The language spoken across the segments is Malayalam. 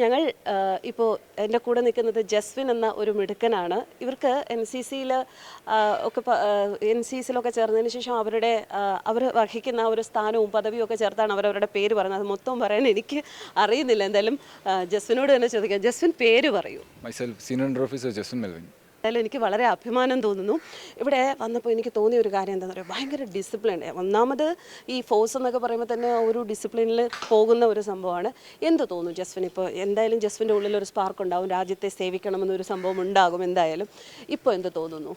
ഞങ്ങൾ ഇപ്പോൾ എന്റെ കൂടെ നിൽക്കുന്നത് ജസ്വിൻ എന്ന ഒരു മിടുക്കനാണ്. ഇവർക്ക് എൻ സി സിയിൽ ഒക്കെ എൻ സി സിയിലൊക്കെ ചേർന്നതിന് ശേഷം അവരുടെ അവർ വഹിക്കുന്ന ഒരു സ്ഥാനവും പദവിയും ഒക്കെ ചേർത്താണ് അവരവരുടെ പേര് പറയുന്നത്. അത് മൊത്തം പറയാൻ എനിക്ക് അറിയുന്നില്ല. എന്തായാലും ജസ്വിനോട് തന്നെ ചോദിക്കാം. ജസ്വിൻ പേര് പറയൂ. Myself senior officer Jaswin Jason എന്തായാലും എനിക്ക് വളരെ അഭിമാനം തോന്നുന്നു. ഇവിടെ വന്നപ്പോൾ എനിക്ക് തോന്നിയ ഒരു കാര്യം എന്താണെന്ന് പറയുക ഭയങ്കര ഡിസിപ്ലിൻ ഒന്നാമത് ഈ ഫോഴ്സ് എന്നൊക്കെ പറയുമ്പോൾ തന്നെ ഒരു ഡിസിപ്ലിനിൽ പോകുന്ന ഒരു സംഭവമാണ്. എന്ത് തോന്നുന്നു ജസ്വിൻ ഇപ്പോൾ എന്തായാലും ജസ്വിന്റെ ഉള്ളിൽ ഒരു സ്പാർക്ക് ഉണ്ടാവും. രാജ്യത്തെ സേവിക്കണമെന്നൊരു സംഭവം ഉണ്ടാകും എന്തായാലും. ഇപ്പോൾ എന്ത് തോന്നുന്നു?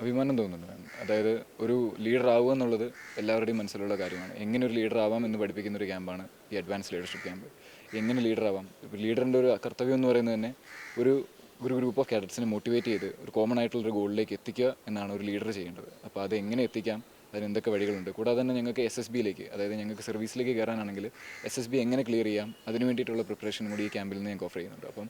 അഭിമാനം തോന്നുന്നുണ്ട് അതായത് ഒരു ലീഡർ ആവുക എന്നുള്ളത് എല്ലാവരുടെയും മനസ്സിലുള്ള കാര്യമാണ്. എങ്ങനെ ഒരു ലീഡർ ആവാം എന്ന് പഠിപ്പിക്കുന്ന ഒരു ക്യാമ്പാണ് ഈ അഡ്വാൻസ് ലീഡർഷിപ്പ് ക്യാമ്പ് എങ്ങനെ ലീഡർ ആവാം? ലീഡറിന്റെ ഒരു കർത്തവ്യം എന്ന് പറയുന്നത് തന്നെ ഒരു ഒരു ഗ്രൂപ്പ് ഓഫ് കാഡറ്റ്സിനെ മോട്ടിവേറ്റ് ചെയ്ത് ഒരു കോമൺ ആയിട്ടുള്ള ഒരു ഗോളിലേക്ക് എത്തിക്കുക എന്നാണ് ഒരു ലീഡർ ചെയ്യേണ്ടത്. അപ്പോൾ അത് എങ്ങനെ എത്തിക്കാം? അതിന് എന്തൊക്കെ വഴികളുണ്ട്? കൂടാതെ തന്നെ ഞങ്ങൾക്ക് എസ് എസ് ബിയിലേക്ക് അതായത് ഞങ്ങൾക്ക് സർവീസിലേക്ക് കയറാനാണെങ്കിൽ എസ് എസ് ബി എങ്ങനെ ക്ലിയർ ചെയ്യാം? അതിന് വേണ്ടിയിട്ടുള്ള പ്രിപ്പറേഷൻ കൂടി ഈ ക്യാമ്പിൽ നിന്ന് ഞങ്ങൾക്ക് ഓഫർ ചെയ്യുന്നുണ്ട്. അപ്പം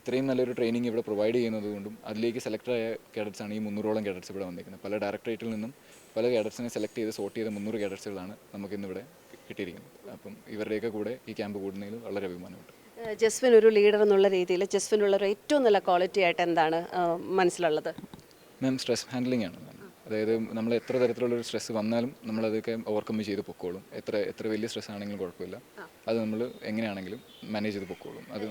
ഇത്രയും നല്ലൊരു ട്രെയിനിങ് ഇവിടെ പ്രൊവൈഡ് ചെയ്യുന്നതുകൊണ്ടും അതിലേക്ക് സെലക്ട് ആയ കേഡറ്റ്സ് ആണ് ഈ മുന്നൂറോളം കേഡറ്റ്സ് ഇവിടെ വന്നിരിക്കുന്നത്. പല ഡയറക്ടറേറ്റിൽ നിന്നും പല കേഡറ്റ്സിനെ സെലക്ട് ചെയ്ത് സോർട്ട് ചെയ്ത മുന്നൂറ് കേഡറ്റ്സുകളാണ് നമുക്കിന്നിവിടെ കിട്ടിയിരിക്കുന്നത്. അപ്പം ഇവരുടെയൊക്കെ കൂടെ ഈ ക്യാമ്പ് കൂടുന്നതിൽ വളരെ അഭിമാനമുണ്ട്. ജസ്വിൻ ഒരു ലീഡർ എന്നുള്ള രീതിയിൽ ജസ്വിനുള്ള ഒരു ഏറ്റവും നല്ല ക്വാളിറ്റി ആയിട്ട് എന്താണ് മനസ്സിലുള്ളത്? മാം സ്ട്രെസ് ഹാൻഡ്ലിംഗ് ആണ് അതായത് നമ്മൾ എത്ര തരത്തിലുള്ള ഒരു സ്ട്രെസ് വന്നാലും നമ്മൾ അതൊക്കെ ഓവർകം ചെയ്ത് പൊക്കോളും. എത്ര എത്ര വലിയ സ്ട്രെസ് ആണെങ്കിലും കുഴപ്പമില്ല. അത് നമ്മൾ എങ്ങനെയാണെങ്കിലും മാനേജ് ചെയ്ത് പൊക്കോളും. അത്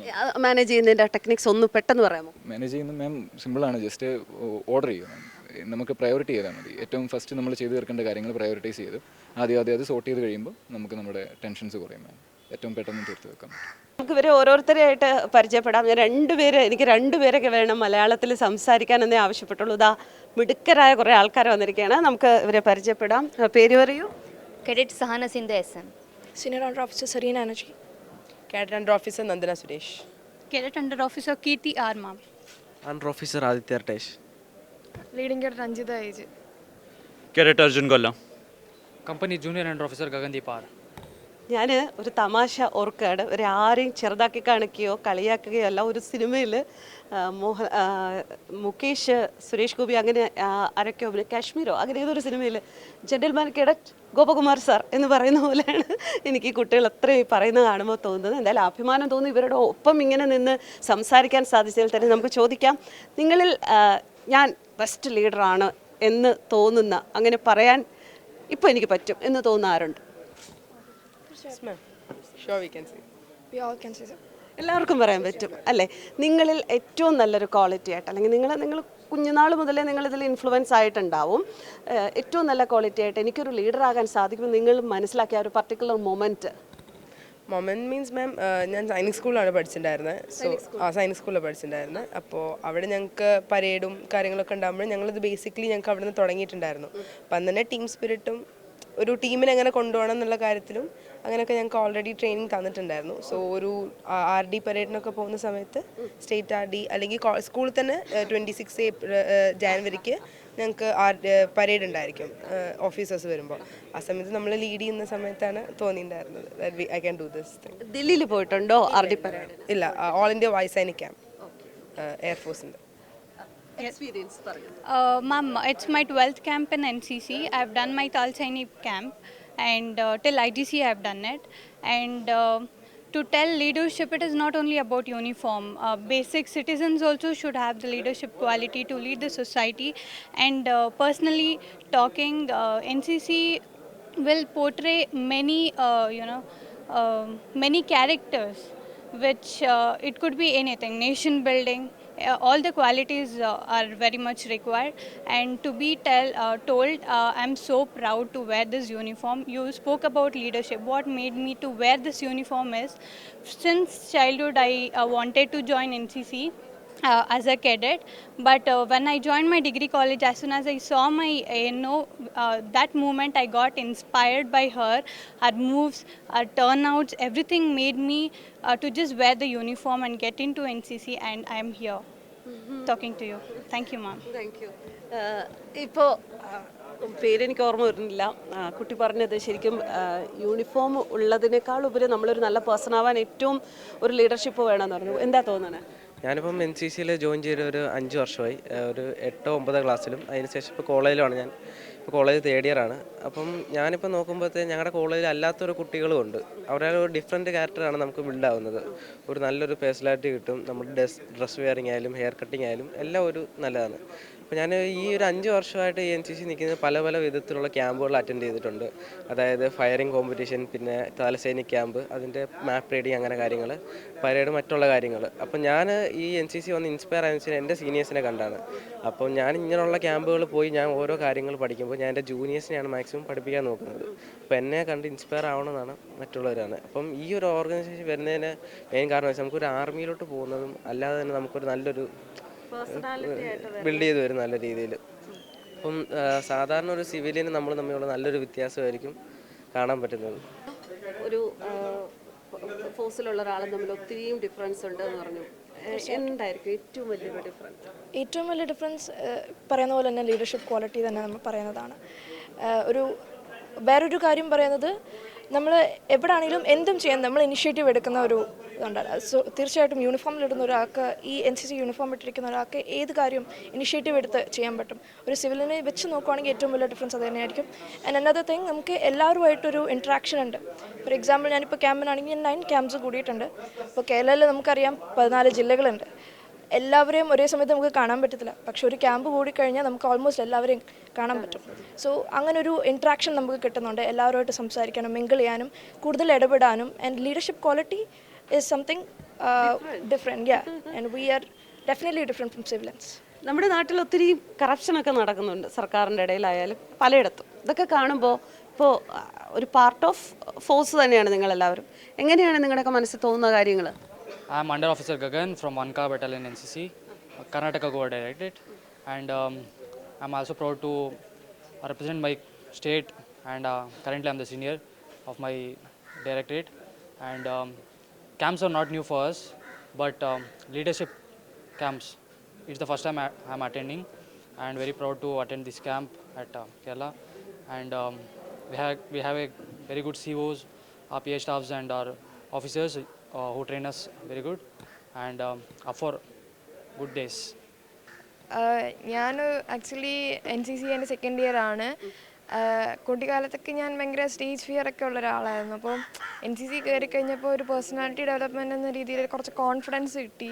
മാനേജ് ചെയ്യുന്നതിന്റെ ടെക്നിക്സ് ഒന്ന് പെട്ടെന്ന് പറയാമോ? മാനേജ് ചെയ്യുന്ന മാം സിമ്പിളാണ് ജസ്റ്റ് ഓർഡർ ചെയ്യുക നമുക്ക് പ്രയോറിറ്റി ചെയ്താൽ മതി. ഏറ്റവും ഫസ്റ്റ് നമ്മൾ ചെയ്ത് തീർക്കേണ്ട കാര്യങ്ങൾ പ്രയോറിറ്റൈസ് ചെയ്ത് ആദ്യം ആദ്യം അത് സോർട്ട് ചെയ്ത് കഴിയുമ്പോൾ നമുക്ക് നമ്മുടെ ടെൻഷൻസ് കുറയും മാം ഏറ്റവും പെട്ടെന്ന് തീർത്തു വെക്കാൻ പറ്റും. നമുക്ക് ഇവരെ ഓരോരുത്തരെയായിട്ട് പരിചയപ്പെടാം. ഞാൻ രണ്ടുപേര് എനിക്ക് രണ്ടുപേരൊക്കെ വേണം മലയാളത്തിൽ സംസാരിക്കാൻ എന്നേ ആവശ്യപ്പെട്ടുള്ളൂ. ഇതാ മിടുക്കരായ കുറേ ആൾക്കാർ വന്നിരിക്കുകയാണ്. നമുക്ക് ഇവരെ പരിചയപ്പെടാം. പേര് പറയൂ. Cadet Sahana Sindhu S M senior under officer Sereena അനജി cadet under officer Nandana Suresh cadet under officer Keerthi R ma'am under officer Aditya Ratesh leading cadet Anjitha age cadet Arjun Kollam company junior under officer Gagandeep R ഞാൻ ഒരു തമാശ ഓർക്കുകയാണ്. ഒരു ആരെയും ചെറുതാക്കി കാണിക്കുകയോ കളിയാക്കുകയോ അല്ല ഒരു സിനിമയിൽ മോഹൻ മുകേഷ് സുരേഷ് ഗോപി അങ്ങനെ ആരൊക്കെയോ പിന്നെ കാശ്മീരോ അങ്ങനെ ഏതൊരു സിനിമയിൽ ജെന്റിൽമാൻ കേഡറ്റ് ഗോപകുമാർ സാർ എന്ന് പറയുന്ന പോലെയാണ് എനിക്ക് കുട്ടികൾ അത്രയും പറയുന്നത് കാണുമ്പോൾ തോന്നുന്നത്. എന്തായാലും അഭിമാനം തോന്നി ഇവരുടെ ഒപ്പം ഇങ്ങനെ നിന്ന് സംസാരിക്കാൻ സാധിച്ചതിൽ തന്നെ നമുക്ക് ചോദിക്കാം. നിങ്ങളിൽ ഞാൻ ബെസ്റ്റ് ലീഡറാണ് എന്ന് തോന്നുന്ന അങ്ങനെ പറയാൻ ഇപ്പോൾ എനിക്ക് പറ്റും എന്ന് തോന്നാറുണ്ട്. Yes, ma'am. Sure, we can see. We all can say that. എല്ലാവർക്കും പറയാൻ പറ്റും അല്ലേ? നിങ്ങളിൽ ഏറ്റവും നല്ലൊരു ക്വാളിറ്റി ആയിട്ട് അല്ലെങ്കിൽ നിങ്ങൾ നിങ്ങൾ കുഞ്ഞുനാൾ മുതലേ നിങ്ങളിതിൽ ഇൻഫ്ലുവൻസ് ആയിട്ടുണ്ടാവും. ഏഹ് ഏറ്റവും നല്ല ക്വാളിറ്റി ആയിട്ട് എനിക്കൊരു ലീഡർ ആകാൻ സാധിക്കും നിങ്ങൾ മനസ്സിലാക്കിയ ആ ഒരു particular moment moment means ma'am ഞാൻ സൈനിക് സ്കൂളിലാണ് പഠിച്ചിട്ടുണ്ടായിരുന്നത് സോ ആ സൈനിക് സ്കൂളിൽ പഠിച്ചിട്ടുണ്ടായിരുന്നത് അപ്പോൾ അവിടെ ഞങ്ങൾക്ക് പരേഡും കാര്യങ്ങളൊക്കെ ഉണ്ടാകുമ്പോൾ ഞങ്ങളിത് ബേസിക്കലി ഞങ്ങൾക്ക് അവിടെ നിന്ന് തുടങ്ങിയിട്ടുണ്ടായിരുന്നു. അപ്പം അന്ന് തന്നെ ടീം സ്പിരിറ്റും ഒരു ടീമിനെ എങ്ങനെ കൊണ്ടുപോകണം എന്നുള്ള കാര്യത്തിലും അങ്ങനെയൊക്കെ ഞങ്ങൾക്ക് ഓൾറെഡി ട്രെയിനിങ് തന്നിട്ടുണ്ടായിരുന്നു. സോ ഒരു ആർ ഡി പരേഡിനൊക്കെ പോകുന്ന സമയത്ത് സ്റ്റേറ്റ് ആർ ഡി അല്ലെങ്കിൽ സ്കൂളിൽ തന്നെ ട്വന്റി സിക്സ് ഏപ്രിൽ ജാനുവരിക്ക് ഞങ്ങൾക്ക് ആർ പരേഡ് ഉണ്ടായിരിക്കും ഓഫീസേഴ്സ് വരുമ്പോൾ. ആ സമയത്ത് നമ്മൾ ലീഡ് ചെയ്യുന്ന സമയത്താണ് തോന്നിയിട്ടുണ്ടായിരുന്നത് ഐ ക്യാൻ ഡു ദിസ് ദില്ലിയിൽ പോയിട്ടുണ്ടോ ആർ ഡി പരേഡ് ഇല്ല ഓൾ ഇന്ത്യ വായുസൈനിക് ക്യാമ്പ് എയർഫോഴ്സിന്റെ experience uh, ma'am it's my 12th camp in ncc i've done my tal sainik camp and uh, till idc i've done it. And uh, to tell leadership it is not only about uniform. Uh, basic citizens also should have the leadership quality to lead the society. And uh, personally talking uh, ncc will portray many uh, you know uh, many characters which uh, it could be anything nation building all the qualities uh, are very much required. And to be tell, uh, told uh, i'm so proud to wear this uniform. You spoke about leadership. What made me to wear this uniform is since childhood i uh, wanted to join ncc uh, as a cadet. But uh, when I joined my degree college, as soon as I saw my ANO, uh, that moment I got inspired by her. Her moves, her turnouts, everything made me uh, to just wear the uniform and get into NCC, and I am here mm -hmm. talking to you. Thank you, ma'am. Thank you. ഇപ്പോൾ പേരെനിക്ക് ഓർമ്മ വരുന്നില്ല കുട്ടി പറഞ്ഞത് ശരിക്കും യൂണിഫോം ഉള്ളതിനേക്കാൾ ഉപരി നമ്മളൊരു നല്ല പേഴ്സൺ ആവാൻ ഏറ്റവും ഒരു ലീഡർഷിപ്പ് വേണമെന്ന് പറഞ്ഞു എന്താ തോന്നുന്നത് ഞാനിപ്പം എൻ സി സിയിൽ ജോയിൻ ചെയ്ത ഒരു അഞ്ച് വർഷമായി. ഒരു എട്ടോ ഒമ്പതോ ക്ലാസ്സിലും. അതിനുശേഷം ഇപ്പോൾ കോളേജിലാണ് ഞാൻ. ഇപ്പോൾ കോളേജ് തേർഡ് ഇയർ ആണ്. അപ്പം ഞാനിപ്പോൾ നോക്കുമ്പോഴത്തേ ഞങ്ങളുടെ കോളേജിൽ അല്ലാത്തൊരു കുട്ടികളും ഉണ്ട്. അവരുടെ ഒരു ഡിഫറെന്റ് ക്യാരക്ടറാണ് നമുക്ക് ബിൽഡ് ആവുന്നത്. ഒരു നല്ലൊരു പേഴ്സണാലിറ്റി കിട്ടും. നമ്മുടെ ഡ്രസ് ഡ്രസ് വെയറിങ് ആയാലും ഹെയർ കട്ടിങ് ആയാലും എല്ലാം ഒരു നല്ലതാണ്. അപ്പോൾ ഞാൻ ഈ ഒരു അഞ്ച് വർഷമായിട്ട് എൻ സി സി നിൽക്കുന്ന പല പല വിധത്തിലുള്ള ക്യാമ്പുകൾ അറ്റൻഡ് ചെയ്തിട്ടുണ്ട്. അതായത് ഫയറിംഗ് കോമ്പറ്റീഷൻ പിന്നെ തലസേനിക് ക്യാമ്പ് അതിന്റെ മാപ്പ് റീഡിങ് അങ്ങനെ കാര്യങ്ങൾ പരേഡ് മറ്റുള്ള കാര്യങ്ങൾ. അപ്പോൾ ഞാൻ ഈ എൻ സി സി വന്ന് ഇൻസ്പയർ ആയെന്ന് വെച്ചാൽ എന്റെ സീനിയേഴ്സിനെ കണ്ടാണ്. അപ്പോൾ ഞാൻ ഇങ്ങനെയുള്ള ക്യാമ്പുകൾ പോയി ഞാൻ ഓരോ കാര്യങ്ങൾ പഠിക്കുമ്പോൾ ഞാൻ എന്റെ ജൂനിയേഴ്സിനെയാണ് മാക്സിമം പഠിപ്പിക്കാൻ നോക്കുന്നത്. അപ്പോൾ എന്നെ കണ്ട് ഇൻസ്പയർ ആവണമെന്നാണ് മറ്റുള്ളവരാണ്. അപ്പം ഈ ഒരു ഓർഗനൈസേഷൻ വരുന്നതിന് മെയിൻ കാരണം വെച്ചാൽ നമുക്കൊരു ആർമിയിലോട്ട് പോകുന്നതും അല്ലാതെ തന്നെ നമുക്കൊരു നല്ലൊരു ബിൽഡ് ചെയ്ത് വരും നല്ല രീതിയിൽ. അപ്പം സാധാരണ ഒരു സിവിലിയന് നമ്മൾ തമ്മിലുള്ള നല്ലൊരു വ്യത്യാസമായിരിക്കും കാണാൻ പറ്റുന്നത്. ഒരു ഫോഴ്സിലുള്ള ഒരാളും തമ്മിൽ ഒത്തിരിയും ഡിഫറൻസ് ഉണ്ട് എന്ന് പറഞ്ഞു എന്തായിരിക്കും ഏറ്റവും വലിയൊരു ഡിഫറൻസ് ഏറ്റവും വലിയ ഡിഫറൻസ് പറയുന്ന പോലെ തന്നെ ലീഡർഷിപ്പ് ക്വാളിറ്റി തന്നെ നമ്മൾ പറയുന്നതാണ്. ഒരു വേറൊരു കാര്യം പറയുന്നത് നമ്മൾ എവിടെ ആണെങ്കിലും എന്തും ചെയ്യാൻ നമ്മൾ ഇനിഷ്യേറ്റീവ് എടുക്കുന്ന ഒരു സോ തീർച്ചയായിട്ടും യൂണിഫോമിലിടുന്ന ഒരാൾക്ക് ഈ എൻ സി സി യൂണിഫോം ഇട്ടിരിക്കുന്ന ഒരാൾക്ക് ഏത് കാര്യം ഇനിഷ്യേറ്റീവ് എടുത്ത് ചെയ്യാൻ പറ്റും? ഒരു സിവിലിനെ വെച്ച് നോക്കുവാണെങ്കിൽ ഏറ്റവും വലിയ ഡിഫറൻസ് അത് തന്നെയായിരിക്കും. ആൻഡ് അനദർ തിങ് നമുക്ക് എല്ലാവരുമായിട്ടൊരു ഇൻട്രാക്ഷൻ ഉണ്ട്. ഫോർ എക്സാമ്പിൾ ഞാനിപ്പോൾ ക്യാമ്പിനാണെങ്കിൽ ഞാൻ നയൻ ക്യാമ്പ്സ് കൂടിയിട്ടുണ്ട്. ഇപ്പോൾ കേരളത്തിൽ നമുക്കറിയാം പതിനാല് ജില്ലകളുണ്ട്. എല്ലാവരെയും ഒരേ സമയത്ത് നമുക്ക് കാണാൻ പറ്റത്തില്ല. പക്ഷെ ഒരു ക്യാമ്പ് കൂടിക്കഴിഞ്ഞാൽ നമുക്ക് ഓൾമോസ്റ്റ് എല്ലാവരെയും കാണാൻ പറ്റും. സോ അങ്ങനെ ഒരു ഇൻട്രാക്ഷൻ നമുക്ക് കിട്ടുന്നുണ്ട്. എല്ലാവരുമായിട്ട് സംസാരിക്കാനും മിങ്കിൾ ചെയ്യാനും കൂടുതൽ ഇടപെടാനും and leadership quality is something different yeah and we are definitely different from civilians നമ്മുടെ നാട്ടിൽ ഒത്തിരി കറപ്ഷനൊക്കെ നടക്കുന്നുണ്ട് സർക്കാരിന്റെ ഇടയിലായാലും പലയിടത്തും. ഇതൊക്കെ കാണുമ്പോൾ ഇപ്പോൾ ഒരു പാർട്ട് ഓഫ് ഫോഴ്സ് തന്നെയാണ് നിങ്ങളെല്ലാവരും. എങ്ങനെയാണ് നിങ്ങളുടെയൊക്കെ മനസ്സിൽ തോന്നുന്ന കാര്യങ്ങൾ I am Under Officer Gagan from Vanka Battalion NCC, Karnataka Goa Directorate, and um, I'm also proud to represent my state. And uh, currently, I'm the senior of my directorate. And um, camps are not new for us, but um, leadership camps. It's the first time I, I'm attending, and very proud to attend this camp at uh, Kerala. And um, we have we have a very good COs, our PA staffs, and our officers uh, who train us very good, and um, up for good days. ഞാൻ ആക്ച്വലി എൻ സി സി എൻ്റെ സെക്കൻഡ് ഇയർ ആണ് ആഹ് കുട്ടിക്കാലത്തൊക്കെ ഞാൻ ഭയങ്കര സ്റ്റേജ് ഫിയർ ഒക്കെ ഉള്ള ഒരാളായിരുന്നു. അപ്പോൾ എൻ സി സി കയറി കഴിഞ്ഞപ്പോൾ ഒരു പേഴ്സണാലിറ്റി ഡെവലപ്മെന്റ് എന്ന രീതിയിൽ കുറച്ച് കോൺഫിഡൻസ് കിട്ടി.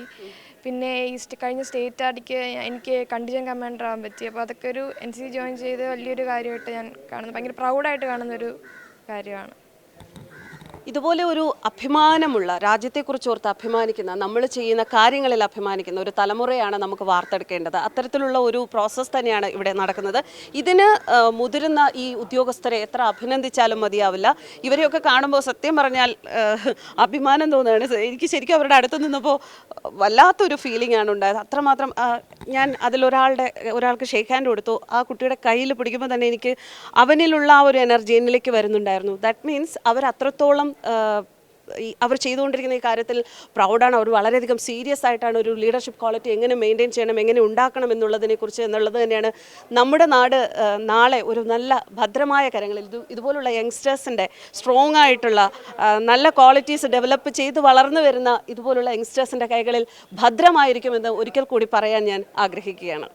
പിന്നെ ഈ കഴിഞ്ഞ സ്റ്റേറ്റ് ആടിക്ക് എനിക്ക് കണ്ടിജൻ കമാൻഡർ ആവാൻ പറ്റി. അപ്പോൾ അതൊക്കെ ഒരു എൻ സി സി ജോയിൻ ചെയ്ത് വലിയൊരു കാര്യമായിട്ട് ഞാൻ കാണുന്നത് ഭയങ്കര പ്രൗഡായിട്ട് കാണുന്നൊരു കാര്യമാണ്. ഇതുപോലെ ഒരു അഭിമാനമുള്ള രാജ്യത്തെക്കുറിച്ച് ഓർത്ത് അഭിമാനിക്കുന്ന നമ്മൾ ചെയ്യുന്ന കാര്യങ്ങളിൽ അഭിമാനിക്കുന്ന ഒരു തലമുറയാണ് നമുക്ക് വാർത്തെടുക്കേണ്ടത്. അത്തരത്തിലുള്ള ഒരു പ്രോസസ്സ് തന്നെയാണ് ഇവിടെ നടക്കുന്നത്. ഇതിന് മുതിരുന്ന ഈ ഉദ്യോഗസ്ഥരെ എത്ര അഭിനന്ദിച്ചാലും മതിയാവില്ല. ഇവരെയൊക്കെ കാണുമ്പോൾ സത്യം പറഞ്ഞാൽ അഭിമാനം തോന്നുകയാണ്. എനിക്ക് ശരിക്കും അവരുടെ അടുത്ത് നിന്നപ്പോൾ വല്ലാത്തൊരു ഫീലിംഗ് ആണ് ഉണ്ടായത്. അത്രമാത്രം ഞാൻ അതിലൊരാളുടെ ഒരാൾക്ക് ഷേക്ക് ഹാൻഡ് കൊടുത്തു. ആ കുട്ടിയുടെ കയ്യിൽ പിടിക്കുമ്പോൾ തന്നെ എനിക്ക് അവനിലുള്ള ആ ഒരു എനർജി എന്നിലേക്ക് വരുന്നുണ്ടായിരുന്നു. ദാറ്റ് മീൻസ് അവർ അത്രത്തോളം അവർ ചെയ്തുകൊണ്ടിരിക്കുന്ന ഈ കാര്യത്തിൽ പ്രൗഡാണ് അവർ വളരെയധികം സീരിയസ് ആയിട്ടാണ് ഒരു ലീഡർഷിപ്പ് ക്വാളിറ്റി എങ്ങനെ മെയിന്റെയിൻ ചെയ്യണം എങ്ങനെ ഉണ്ടാക്കണം എന്നുള്ളതിനെക്കുറിച്ച് എന്നുള്ളത് തന്നെയാണ് നമ്മുടെ നാട് നാളെ ഒരു നല്ല ഭദ്രമായ കരങ്ങളിൽ ഇത് ഇതുപോലുള്ള യങ്സ്റ്റേഴ്സിന്റെ സ്ട്രോങ് ആയിട്ടുള്ള നല്ല ക്വാളിറ്റീസ് ഡെവലപ്പ് ചെയ്ത് വളർന്നു വരുന്ന ഇതുപോലുള്ള യങ്സ്റ്റേഴ്സിന്റെ കൈകളിൽ ഭദ്രമായിരിക്കുമെന്ന് ഒരിക്കൽ കൂടി പറയാൻ ഞാൻ ആഗ്രഹിക്കുകയാണ്.